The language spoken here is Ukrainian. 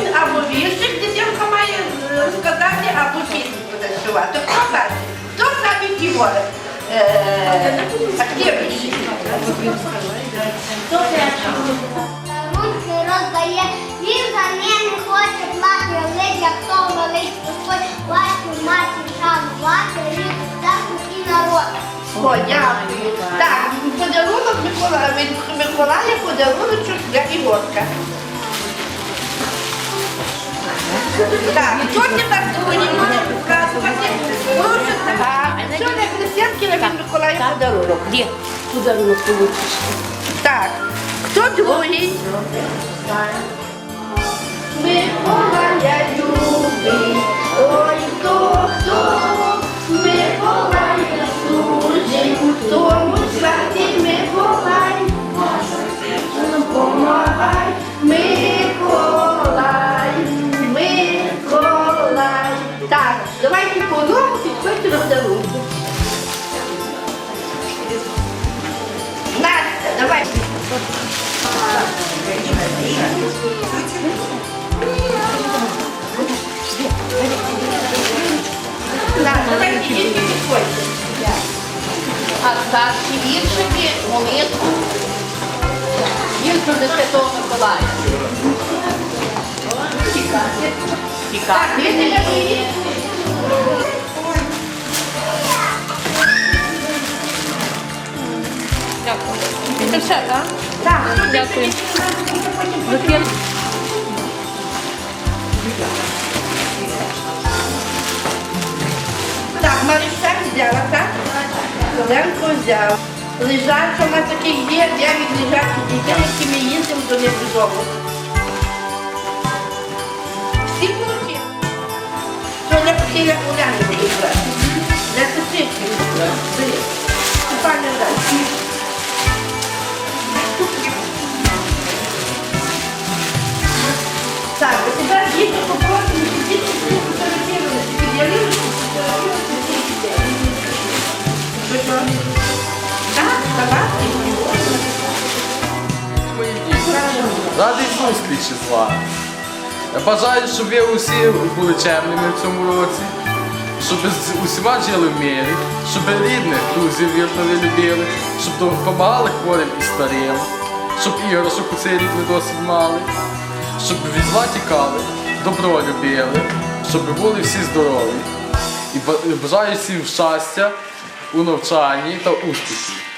він або віршик дитинка має е, розказати, або пісню потанцювати. Хто бачить? Хто навіть його активніший? Ручки роздає, він за ними хоче плати, лить, як то велить пустой, вашу матір шанувати, рік так і народ. О, дякую. Так, подарунок Миколая, Миколая подарунок для Ігорка. Так, сьогодні буде показувати? Прошу, так. Що для Християнки від Миколая подарунок? Де подарунок получиш? Так, хто другий? Миколая до подарунку. Настя, давай. Так, давайте дітки підходьте. А віршики, молитву. Віршу для Святого Миколая. Тікати. діти, Це все, так? Так, Дякую. Запір. Так, Маріша взяла, так? Зеленко взяв. Лежача, у нас таких є, дев'ять лежачих дітей, які ми їздимо до них додому. Всі получили? Що для Уляни буде брати? Для сестрички брати. Бери. Степан, дай. Діти попросимо, діти всі. Я бажаю, щоб ви усі були чемними в цьому році, щоб усіма жили в мірі, щоб рідних, друзів вірно любили, щоб допомагали хворим і старим, щоб іграшок у цей рік ви досить мали, щоб від зла тікали, добро любили, щоб були всі здорові. І бажаю всім щастя у навчанні та успіхів.